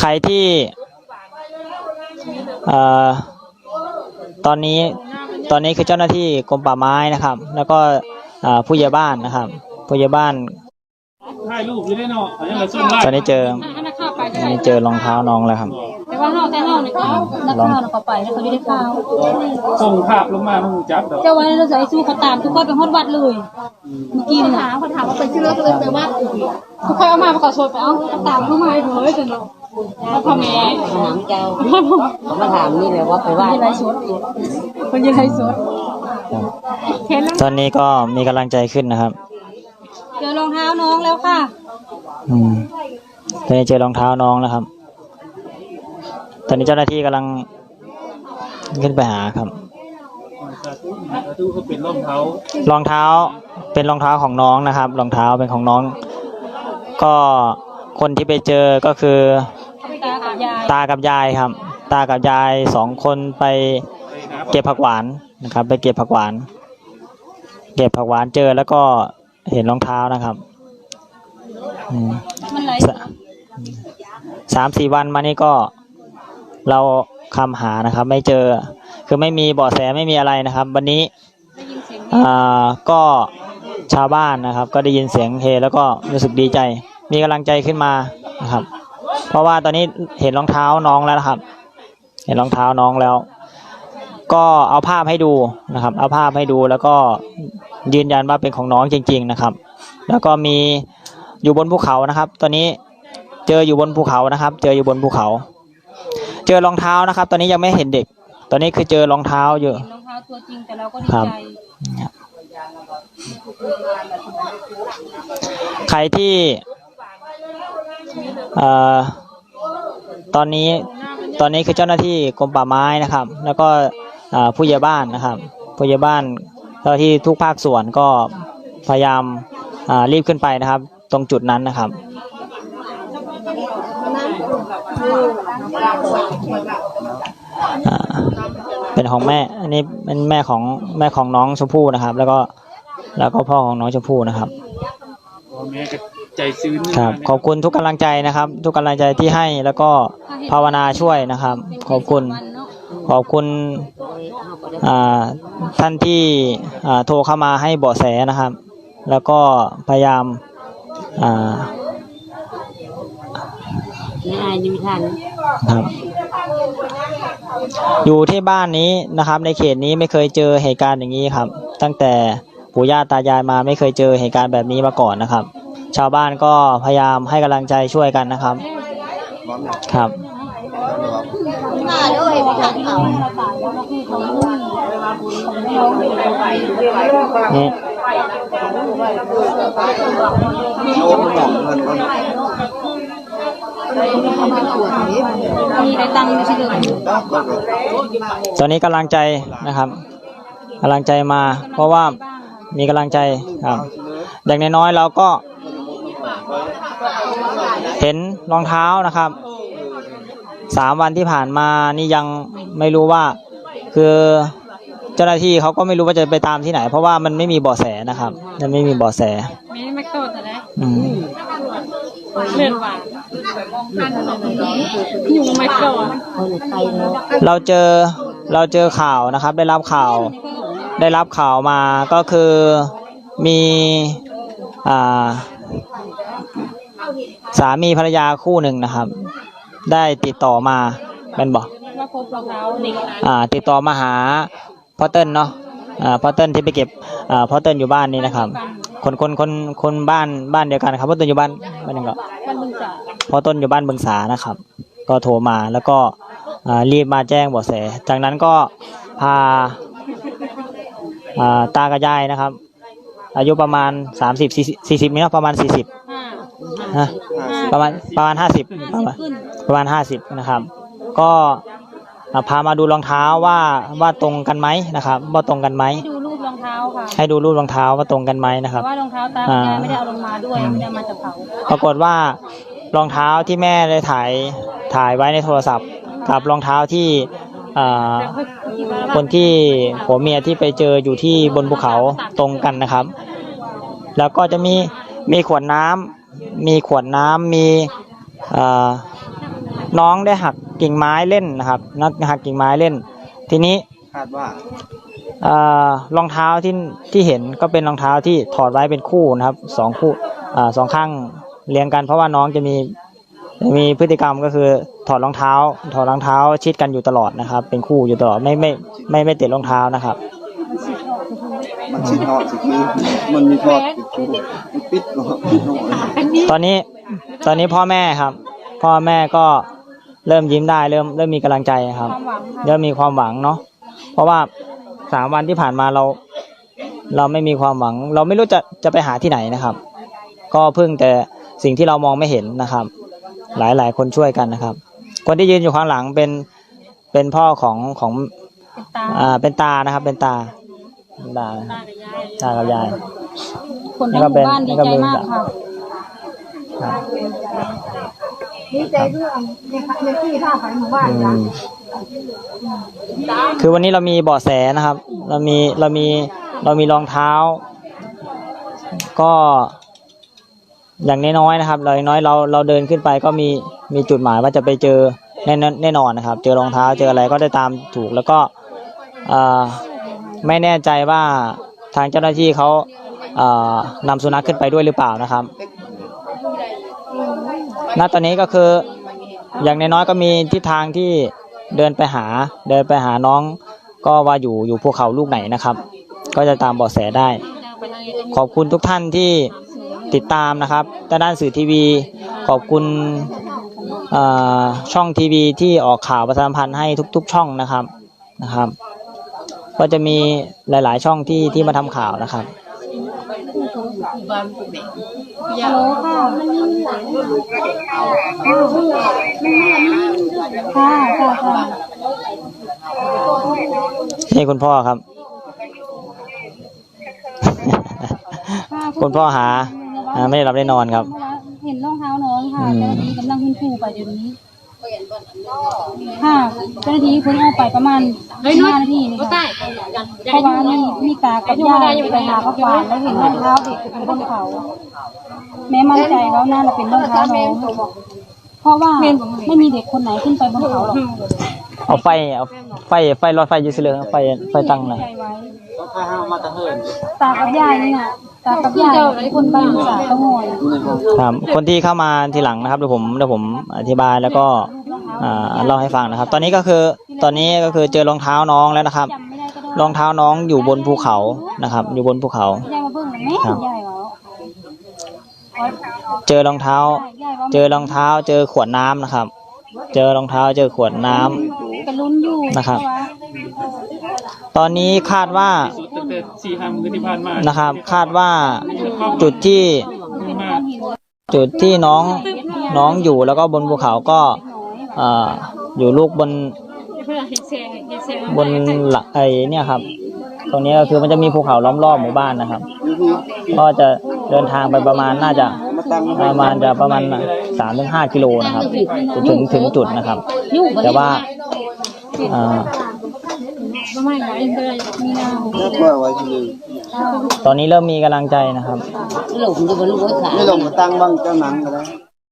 ใครที่เอ่อตอนนี้ตอนนี้คือเจ้าหน้าที่กรมป่าไม้นะครับ แล้วก็เอ่อผู้ใหญ่บ้านนะครับผู้ใหญ่บ้านถ่ายรูปอยู่ได้เนาะอันนี้เราส่งไลน์ตอนนี้เจอให้นักข่าวไปตอนนี้เจอรองเท้าน้องแล้วครับ แต่ว่าเฮาแต่เฮาเนี่ยเขานักข่าวน่ะเขาไปแล้วเขาอยู่ในข่าวส่งภาพลงมาให้หูจับดอกเจ้าวันนั้นเราจะให้สู้เขาตามทุกคนไปฮอดวัดเลย เมื่อกี้นี่นะเขาถามว่าไปชื่อเราเลยไปวัดทุกคนเอามาประกอบโชว์ไปเอาเขาตามเข้ามาให้เถอะจนแล้วพ่อแม่ถามเจ้าเขามาถามนี่เลยว่าไปไหว้คนยังไรสดคนยังไรสดเห็นแล้วตอนนี้ก็มีกำลังใจขึ้นนะครับ เจอรองเท้าน้องแล้วค่ะ อืมตอนนี้เจอรองเท้าน้องแล้วครับ ตอนนี้เจ้าหน้าที่กำลังขึ้นไปหาครับสาธุสาธุเขาเป็นรองเท้ารองเท้าเป็นรองเท้าของน้องนะครับ รองเท้าเป็นของน้อง ก็คนที่ไปเจอก็คือตากับยายตากับยายครับ ตากับยายสองคนไปไปหาเก็บผักหวานนะครับ ไปเก็บผักหวาน เก็บผักหวานเจอแล้วก็เห็นรองเท้านะครับอืมมันไหลสสามสี่วันมานี้ก็ เราคำหานะครับ ไม่เจอคือไม่มีเบาะแสไม่มีอะไรนะครับ วันนี้ก็ชาวบ้านนะครับ ก็ได้ยินเสียงเฮแล้วก็รู้สึกดีใจ มีกำลังใจขึ้นมานะครับ เพราะว่าตอนนี้เห็นรองเท้าน้องแล้วนะครับ เห็นรองเท้าน้องแล้ว ก็เอาภาพให้ดูนะครับ เอาภาพให้ดูแล้วก็ยืนยันว่าเป็นของน้องจริง ๆนะครับ แล้วก็มีอยู่บนภูเขานะครับ ตอนนี้เจออยู่บนภูเขานะครับ เจออยู่บนภูเขา เจอรองเท้านะครับ ตอนนี้ยังไม่เห็นเด็ก ตอนนี้คือเจอรองเท้าอยู่เห็นรองเท้าตัวจริงแต่เราก็ดีครับใจใครที่เอ่อตอนนี้ตอนนี้คือเจ้าหน้าที่กรมป่าไม้นะครับ แล้วก็เอ่อผู้ใหญ่บ้านนะครับผู้ใหญ่บ้านเจ้าหน้าที่ทุกภาคส่วนก็พยายามอ่ารีบขึ้นไปนะครับ ตรงจุดนั้นนะครับอ่า เป็นของแม่ อันนี้เป็นแม่ของแม่ของน้องชมพู่นะครับ แล้วก็แล้วก็พ่อของน้องชมพู่นะครับพ่อแม่ก็ใจชื้นครับ ขอบคุณทุกกำลังใจนะครับ ทุกกำลังใจที่ให้แล้วก็ภาวนาช่วยนะครับ ขอบคุณวันเนาะขอบคุณอ่าท่านที่อ่าโทรเข้ามาให้เบาะแสนะครับ แล้วก็พยายามอ่าในอายนิมิทัน ครับ อยู่ที่บ้านนี้นะครับ ในเขตนี้ไม่เคยเจอเหตุการณ์อย่างนี้ครับ ตั้งแต่ปู่ย่าตายายมาไม่เคยเจอเหตุการณ์แบบนี้มาก่อนนะครับ ชาวบ้านก็พยายามให้กำลังใจช่วยกันนะครับ ครับ มาด้วยไปทางเขานี่มี ได้ตังค์อยู่ที่เดิมตอนนี้กำลังใจนะครับกำลังใจมา เพราะว่ามีกำลังใจครับอย่างน้อยๆเราก็ เห็นรองเท้านะครับสามวันที่ผ่านมานี่ยังไม่รู้ว่า คือเจ้าหน้าที่เขาก็ไม่รู้ว่าจะไปตามที่ไหน เพราะว่ามันไม่มีเบาะแสนะครับ มันไม่มีเบาะแสไม่ได้ม่โกรธนะอืม เลือดหวานยุงไม่โกรธคนไปแล้วเราเจอเราเจอข่าวนะครับ ได้รับข่าว ได้รับข่าวมาก็คือมีอ่าสามีภรรยาคู่หนึ่งนะครับ ได้ติดต่อมาเป็นบอกว่าพบรองเท้าเด็กอ่าติดต่อมาหาพ่อเติ้ลเนาะอ่าพ่อเติ้ลที่ไปเก็บอ่าพ่อเติ้ลอยู่บ้านนี้นะครับ คนคนคนคนบ้านบ้านเดียวกันครับพ่อเติ้ลอยู่บ้านบ้านหนึงก็บ้านบึงสาพ่อต้นอยู่บ้านบึงสานะครับ ก็โทรมาแล้วก็อ่ารีบมาแจ้งเบาะแส จากนั้นก็พาอ่าตากับยายนะครับ อายุประมาณ30 40 40นี่เนาะประมาณ40ห้านะประมาณประมาณ50ประมาณขึ้นประมาณ50นะครับ ก็อ่าพามาดูรองเท้าว่าว่าตรงกันไหมนะครับ ว่าตรงกันไหมให้ดูรูปรองเท้าค่ะให้ดูรูปรองเท้าว่าตรงกันไหมนะคแต่รับ ว่ารองเท้าตาคุณยายไม่ได้เอาลงมาด้วยไม่ได้เอามาจากเขาปรากฏว่ารองเท้าที่แม่ได้ถ่ายถ่ายไว้ในโทรศัพท์ กับรองเท้าที่อ่าแต่เขาคิดว่าคนที่ผัวเมียที่ไปเจออยู่ที่บนภูเขาตรงกันนะครับ แล้วก็จะมีมีขวดน้ำมีขวดน้ำมีเอ่อน้องได้หักกิ่งไม้เล่นนะครับนักหักกิ่งไม้เล่น ทีนี้คาดว่าเอ่อ รองเท้าที่ที่เห็นก็เป็นรองเท้าที่ถอดไว้เป็นคู่นะครับสองคู่อ่าสองข้างเรียงกัน เพราะว่าน้องจะมีจะมีพฤติกรรมก็คือถอดรองเท้า ถอดรองเท้าชิดกันอยู่ตลอดนะครับ เป็นคู่อยู่ตลอดไม่ไม่ไม่ไม่ติดรองเท้านะครับ มันสิทอดสิคือมันมีทอดติดตัวมันปิดเนาะปิดเนาะตอนนี้ตอนนี้พ่อแม่ครับ พ่อแม่ก็เริ่มยิ้มได้เริ่มเริ่มมีกำลังใจครับความหวังค่ะเริ่มมีความหวังเนาะเพราะว่า สามวันที่ผ่านมาเรา เราไม่มีความหวัง เราไม่รู้จะจะไปหาที่ไหนนะครับ ก็พึ่งแต่สิ่งที่เรามองไม่เห็นนะครับ หลายหลายคนช่วยกันนะครับ คนที่ยืนอยู่ข้างหลังเป็นเป็นพ่อของของเป็นตาอ่าเป็นตานะครับ เป็นตาเป็นตาตากับยายคนทั้งหมู่บ้านดีใจมากค่ะครับ ดีใจด้วยในในที่ท่าขายหมู่บ้านอืมคือวันนี้เรามีเบาะแสนะครับ เรามีเรามีเรามีรองเท้า ก็อย่างน้อยๆนะครับเราอย่างน้อยเราเราเดินขึ้นไปก็มีมีจุดหมายว่าจะไปเจอแน่นอนแน่นอนนะครับ เจอรองเท้าเจออะไรก็ได้ตามถูกแล้วก็ไม่แน่ใจว่าทางเจ้าหน้าที่เขานำสุนัขขึ้นไปด้วยหรือเปล่านะครับ ณตอนนี้ก็คืออย่างน้อยๆก็มีทิศทางที่เดินไปหาเดินไปหาน้อง ก็ว่าอยู่อยู่ภูเขาลูกไหนนะครับ ก็จะตามเบาะแสได้ ขอบคุณทุกท่านที่ติดตามนะครับด้านสื่อทีวี ขอบคุณช่องทีวีที่ออกข่าวประชาสัมพันธ์ให้ทุก ๆ ช่องนะครับนะครับ ก็จะมีหลาย ๆ ช่องที่ที่มาทำข่าวนะครับ ฮัลโหลค่ะค่ะค่ะค่ะนี่คุณพ่อครับ คุณพ่อหาหา ไม่ได้รับได้นอนครับ เห็นรองเท้าน้องค่ะอืมเจ้าหน้าที่กำลังคุณครูไปเดี๋ยวนี้ ค่ะเจ้าหน้าที่เพิ่งเอาไปประมาณห้านาทีนี่ค่ะเพราะว่ามีมีตากับยายไปหาข้าวหวานแล้วเห็นรองเท้าเด็กอยู่บนเขา แม่มั่นใจแล้วน่าจะเป็นรองเท้าน้องเพราะว่าไม่มีเด็กคนไหนขึ้นไปบนเขาหรอกเอาไฟเอาไฟไฟรถไฟอยืดเลยไฟไฟตั้งเลยใจไว้ก็ถ้าห้ามาตะเฮินตากับยายนี่นะตากับยายเป็นคนบ้านสาตะงอยครับคนที่เข้ามาทีหลังนะครับเดี๋ยวผมเดี๋ยวผมอธิบายแล้วก็ อ่าเล่าให้ฟังนะครับ ตอนนี้ก็คือตอนนี้ก็คือเจอรองเท้าน้องแล้วนะครับ จำไม่ได้ก็ได้รองเท้าน้องอยู่บนภูเขานะครับ อยู่บนภูเขา ยายมาเบิ่งแม่ครับ ยายเหรอเจอรองเท้า ยายว่าเจอรองเท้า เจอขวดน้ำนะครับ เจอรองเท้าเจอขวดน้ำกระลุ้นอยู่นะครับ ตอนนี้คาดว่าสุดตั้งแต่สี่ห้ามือที่ผ่านมานะครับ คาดว่าจุดที่ จุดที่น้องน้องอยู่แล้วก็บนภูเขาก็ อ่ออยู่ลูกบนบนหลักไอเนี่ยครับ ตรงนี้ก็คือมันจะมีภูเขาล้อมรอบหมู่บ้านนะครับ ก็จะเดินทางไปประมาณน่าจะประมาณจะประมาณสามถึงห้ากิโลนะครับถึงถึงจุดนะครับ แต่ว่าอ่าตอนนี้เริ่มมีกำลังใจนะครับหลงอยู่บนลูกขาไม่ลงมาตั้งบ้างเจ้าหนังก็ได้